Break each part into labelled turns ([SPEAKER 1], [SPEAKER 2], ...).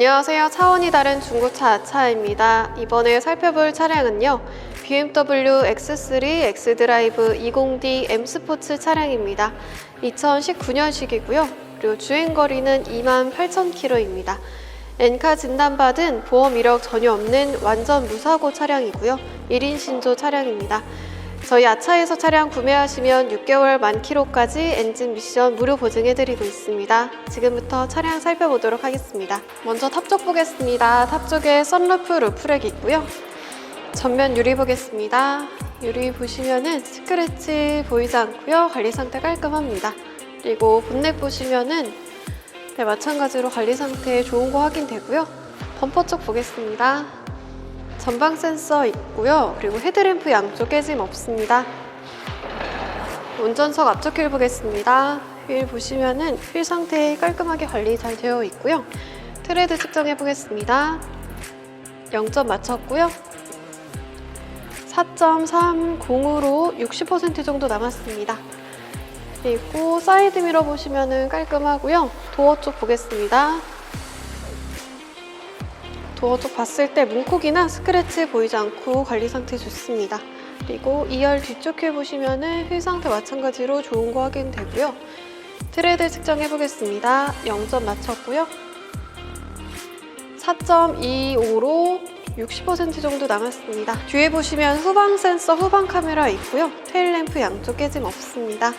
[SPEAKER 1] 안녕하세요. 차원이 다른 중고차 아차입니다. 이번에 살펴볼 차량은요. BMW X3 X드라이브 20D M 스포츠 차량입니다. 2019년식이고요. 그리고 주행거리는 28,000km입니다. 엔카 진단받은 보험 이력 전혀 없는 완전 무사고 차량이고요. 1인 신조 차량입니다. 저희 아차에서 차량 구매하시면 6개월 만 킬로까지 엔진 미션 무료 보증해드리고 있습니다. 지금부터 차량 살펴보도록 하겠습니다. 먼저 탑쪽 보겠습니다. 탑 쪽에 썬루프 루프렉 있고요. 전면 유리 보겠습니다. 유리 보시면은 스크래치 보이지 않고요. 관리 상태 깔끔합니다. 그리고 본넷 보시면은 네, 마찬가지로 관리 상태 좋은 거 확인되고요. 범퍼 쪽 보겠습니다. 전방 센서 있고요. 그리고 헤드램프 양쪽 깨짐 없습니다. 운전석 앞쪽 휠 보겠습니다. 휠 보시면은 휠 상태 깔끔하게 관리 잘 되어 있고요. 트레드 측정해 보겠습니다. 0점 맞췄고요. 4.30으로 60% 정도 남았습니다. 그리고 사이드 미러 보시면은 깔끔하고요. 도어 쪽 보겠습니다. 도어 쪽 봤을 때 문콕이나 스크래치 보이지 않고 관리 상태 좋습니다. 그리고 2열 뒤쪽 휠 보시면은 휠 상태 마찬가지로 좋은 거 확인되고요. 트레드 측정해 보겠습니다. 0점 맞췄고요. 4.25로 60% 정도 남았습니다. 뒤에 보시면 후방 센서, 후방 카메라 있고요. 테일 램프 양쪽 깨짐 없습니다.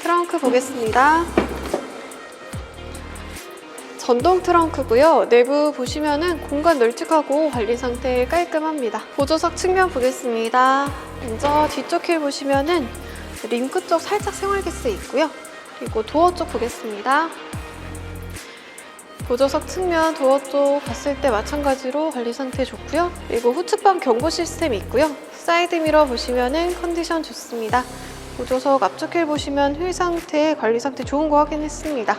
[SPEAKER 1] 트렁크 보겠습니다. 전동 트렁크고요. 내부 보시면은 공간 널찍하고 관리 상태 깔끔합니다. 보조석 측면 보겠습니다. 먼저 뒤쪽 휠 보시면은 링크 쪽 살짝 생활기스 있고요. 그리고 도어 쪽 보겠습니다. 보조석 측면 도어 쪽 봤을 때 마찬가지로 관리 상태 좋고요. 그리고 후측방 경보 시스템 있고요. 사이드 미러 보시면은 컨디션 좋습니다. 보조석 앞쪽 휠 보시면 휠 상태, 관리 상태 좋은 거 확인했습니다.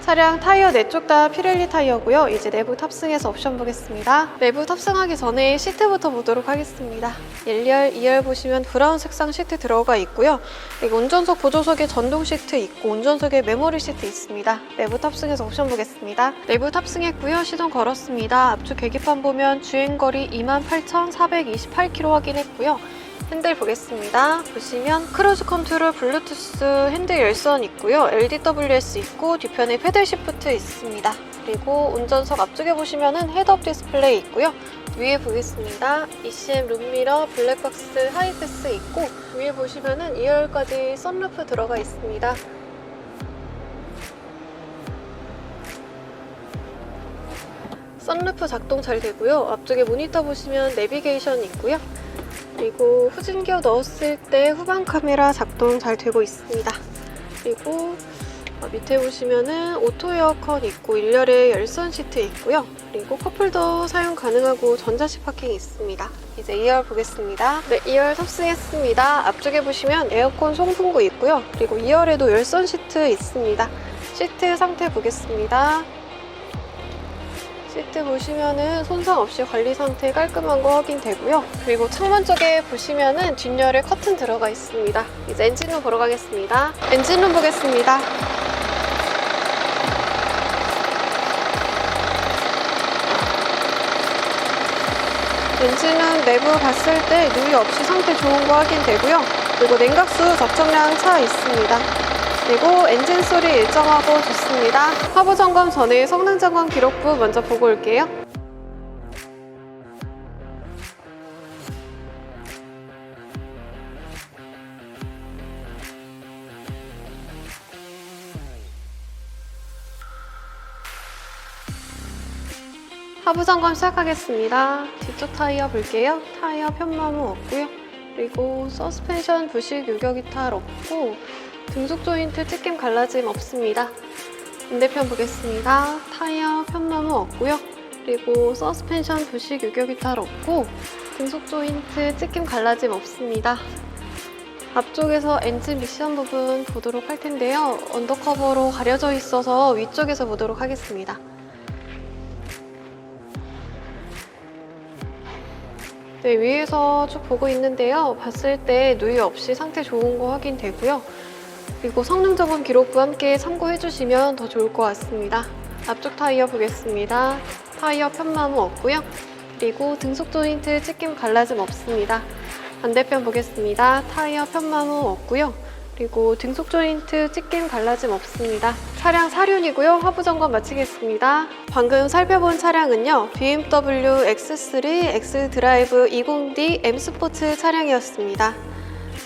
[SPEAKER 1] 차량 타이어 네 쪽 다 피렐리 타이어고요. 이제 내부 탑승해서 옵션 보겠습니다. 내부 탑승하기 전에 시트부터 보도록 하겠습니다. 1열, 2열 보시면 브라운 색상 시트 들어가 있고요. 그리고 운전석 보조석에 전동 시트 있고 운전석에 메모리 시트 있습니다. 내부 탑승해서 옵션 보겠습니다. 내부 탑승했고요. 시동 걸었습니다. 앞쪽 계기판 보면 주행거리 28,428km 확인했고요. 핸들 보겠습니다. 보시면 크루즈 컨트롤 블루투스 핸들 열선 있고요. LDWS 있고 뒤편에 패들 시프트 있습니다. 그리고 운전석 앞쪽에 보시면은 헤드업 디스플레이 있고요. 위에 보겠습니다. ECM 룸미러, 블랙박스, 하이패스 있고 위에 보시면은 2열까지 썬루프 들어가 있습니다. 썬루프 작동 잘 되고요. 앞쪽에 모니터 보시면 내비게이션 있고요. 그리고 후진기어 넣었을 때 후방 카메라 작동 잘 되고 있습니다. 그리고 어, 밑에 보시면은 오토 에어컨 있고 1열에 열선 시트 있고요. 그리고 컵홀더 사용 가능하고 전자식 파킹 있습니다. 이제 2열 보겠습니다. 네, 2열 탑승했습니다. 앞쪽에 보시면 에어컨 송풍구 있고요. 그리고 2열에도 열선 시트 있습니다. 시트 상태 보겠습니다. 시트 보시면은 손상 없이 관리 상태 깔끔한 거 확인되고요. 그리고 창문 쪽에 보시면은 뒷열에 커튼 들어가 있습니다. 이제 엔진룸 보러 가겠습니다. 엔진룸 보겠습니다. 엔진은 내부 봤을 때 누이 없이 상태 좋은 거 확인되고요. 그리고 냉각수 적정량 차 있습니다. 그리고 엔진 소리 일정하고 좋습니다. 하부 점검 전에 성능 점검 기록부 먼저 보고 올게요. 하부 점검 시작하겠습니다. 뒤쪽 타이어 볼게요. 타이어 편마모 없고요. 그리고 서스펜션 부식 유격 이탈 없고 등속 조인트 찢김 갈라짐 없습니다. 반대편 보겠습니다. 타이어 편마모 없고요. 그리고 서스펜션 부식 유격 이 탈 없고 등속 조인트 찢김 갈라짐 없습니다. 앞쪽에서 엔진 미션 부분 보도록 할 텐데요. 언더커버로 가려져 있어서 위쪽에서 보도록 하겠습니다. 네, 위에서 쭉 보고 있는데요. 봤을 때 누이 없이 상태 좋은 거 확인되고요. 그리고 성능 점검 기록부 함께 참고해 주시면 더 좋을 것 같습니다. 앞쪽 타이어 보겠습니다. 타이어 편마모 없고요. 그리고 등속 조인트 찢김 갈라짐 없습니다. 반대편 보겠습니다. 타이어 편마모 없고요. 그리고 등속 조인트 찢김 갈라짐 없습니다. 차량 사륜이고요. 하부 점검 마치겠습니다. 방금 살펴본 차량은요. BMW X3 X 드라이브 20D M 스포츠 차량이었습니다.